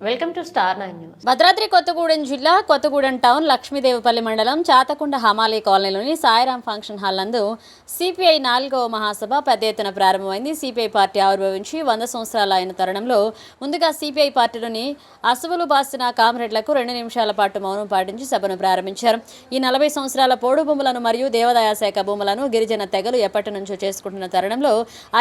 Welcome to star nine news. Bhadradri Kothagudem జిల్లా Kothagudem town Lakshmidevipalli మండలం చాతకుండ హమాలీ కాలనీలోని సాయిరాం ఫంక్షన్ హాల్ నందు సిపిఐ నాలుగవ మహాసభ పెద్ద ఎత్తున ప్రారంభమైంది. సిపిఐ పార్టీ ఆవిర్భవించి వంద సంవత్సరాలు అయిన తరుణంలో ముందుగా సిపిఐ పార్టీలోని అసువులు బాసిన కామ్రేడ్లకు రెండు నిమిషాల పాటు మౌనం పాటించి సభను ప్రారంభించారు. ఈ నలభై సంవత్సరాల పోడు భూములను మరియు దేవాదాయ శాఖ భూములను గిరిజన తెగలు ఎప్పటి నుంచో చేసుకుంటున్న తరుణంలో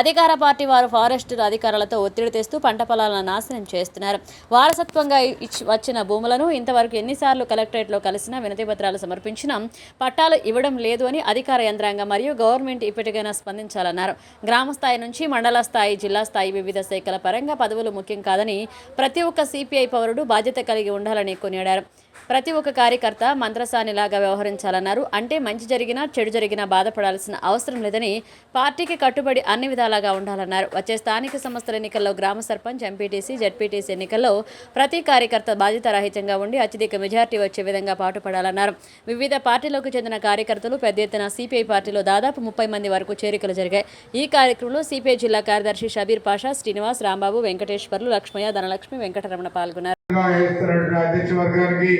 అధికార పార్టీ వారు ఫారెస్ట్ అధికారులతో ఒత్తిడి తెస్తూ పంట పొలాలను నాశనం చేస్తున్నారు. వారసత్వంగా ఇచ్చి వచ్చిన భూములను ఇంతవరకు ఎన్నిసార్లు కలెక్టరేట్లో కలిసినా వినతి పత్రాలు సమర్పించినా పట్టాలు ఇవ్వడం లేదు అని అధికార యంత్రాంగం మరియు గవర్నమెంట్ ఇప్పటికైనా స్పందించాలన్నారు. గ్రామ స్థాయి నుంచి మండల స్థాయి జిల్లా స్థాయి వివిధ శాఖల పరంగా పదవులు ముఖ్యం కాదని ప్రతి ఒక్క సిపిఐ పౌరుడు బాధ్యత కలిగి ఉండాలని కొనియాడారు. ప్రతి ఒక్క కార్యకర్త మంత్రసానిలాగా వ్యవహరించాలన్నారు. అంటే మంచి జరిగినా చెడు జరిగినా బాధపడాల్సిన అవసరం లేదని పార్టీకి కట్టుబడి అన్ని విధాలుగా ఉండాలన్నారు. వచ్చే స్థానిక సంస్థల ఎన్నికల్లో గ్రామ సర్పంచ్ ఎంపీటీసీ జడ్పీటీసీ ఎన్నికల్లో ప్రతి కార్యకర్త బాధ్యత రహితంగా ఉండి అత్యధిక మెజార్టీ వచ్చే విధంగా పాటుపడాలన్నారు. వివిధ పార్టీలకు చెందిన కార్యకర్తలు పెద్ద ఎత్తున సిపిఐ పార్టీలో దాదాపు ముప్పై మంది వరకు చేరికలు జరిగాయి. ఈ కార్యక్రమంలో సిపిఐ జిల్లా కార్యదర్శి షబీర్ పాషా శ్రీనివాస్ రాంబాబు వెంకటేశ్వర్లు లక్ష్మయ్య ధనలక్ష్మి వెంకటరమణ పాల్గొన్నారు. వేస్తున్నటువంటి అధ్యక్ష వర్గానికి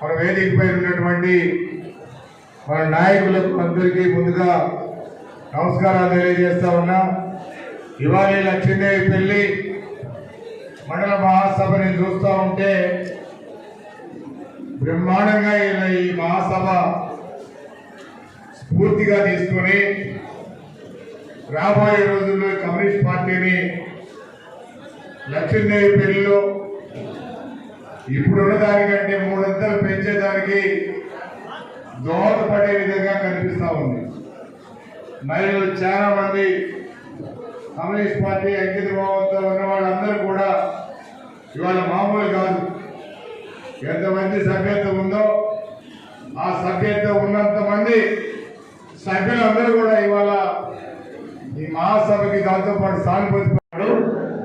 మన వేదికపై ఉన్నటువంటి మన నాయకులకు అందరికీ ముందుగా నమస్కారాలు తెలియజేస్తా ఉన్నా. ఇవాళ లక్ష్మీదేవి పెళ్ళి మండల మహాసభని చూస్తూ ఉంటే బ్రహ్మాండంగా ఈ మహాసభ స్ఫూర్తిగా తీసుకొని రాబోయే రోజుల్లో కమ్యూనిస్ట్ పార్టీని లక్ష్మీదేవి పెళ్ళిలో ఇప్పుడున్న దానికంటే మూడొంతలు పెంచేదానికి దోహదపడే విధంగా కనిపిస్తూ ఉంది. మరియు చాలా మంది కమ్యూనిస్ట్ పార్టీ అంకిత భావంతో ఉన్న వాళ్ళందరూ కూడా ఇవాళ మామూలు కాదు. ఎంతమంది సభ్యత ఉందో ఆ సభ్యత ఉన్నంత మంది సభ్యులందరూ కూడా ఇవాళ ఈ మహాసభకి దాంతో పాటు సానుభూతి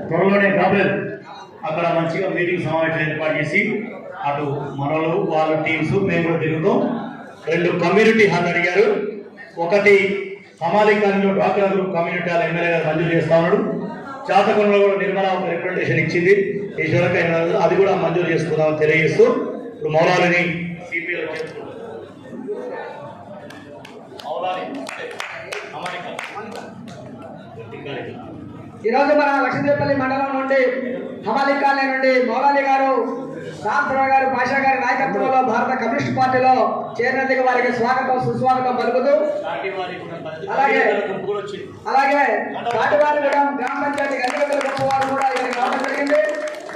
త్వరలోనే రాబోయేది అక్కడ మంచిగా మీటింగ్ సమావేశం ఏర్పాటు చేసి అటు మనలు వాళ్ళ టీమ్స్ మేము కూడా తిరుగుతాం. రెండు కమ్యూనిటీ హాల్ అడిగారు. ఒకటి హమాలి కాలనీలో గ్రూప్ కమ్యూనిటీ హాల్ ఎమ్మెల్యే గారు మంజూరు చేస్తా ఉన్నాడు. చాతకొండలో కూడా నిర్మల ఒక రిప్రజెంటేషన్ ఇచ్చింది. ఈశ్వరక అది కూడా మంజూరు చేసుకుందామని తెలియజేస్తూ ఇప్పుడు మౌలాలని సిపిఐలో చేస్తున్నారు మౌలాలి హమాలి కాలనీ ఈరోజు మన లక్ష్మీదేవపల్లి మండలం నుండి హమాలి కాలనీ నుండి మౌలాలి గారు రామపురం గారు భాషా గారి నాయకత్వంలో భారత కమ్యూనిస్ట్ పార్టీలో చేరినందుకు వారికి స్వాగతం సుస్వాగతం పలుకుతూ అలాగే. పదిహేను గుంపు కూడా వచ్చింది. అలాగే కాటివారిగూడెం గ్రామ పంచాయతీ గంటగతుల గొప్ప వారు కూడా ఇక్కడికి రావడం జరిగింది.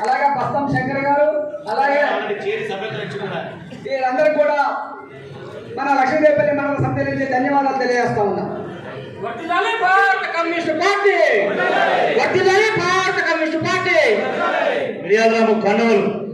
అలాగే బస్తం శంకర్ గారు అలాగే వీరందరూ కూడా మన లక్ష్మీదేవపల్లి మండల సమితి నుంచి ధన్యవాదాలు తెలియజేస్తా ఉన్నాం. పార్టీ వర్తిల్లాలి కన్నవలు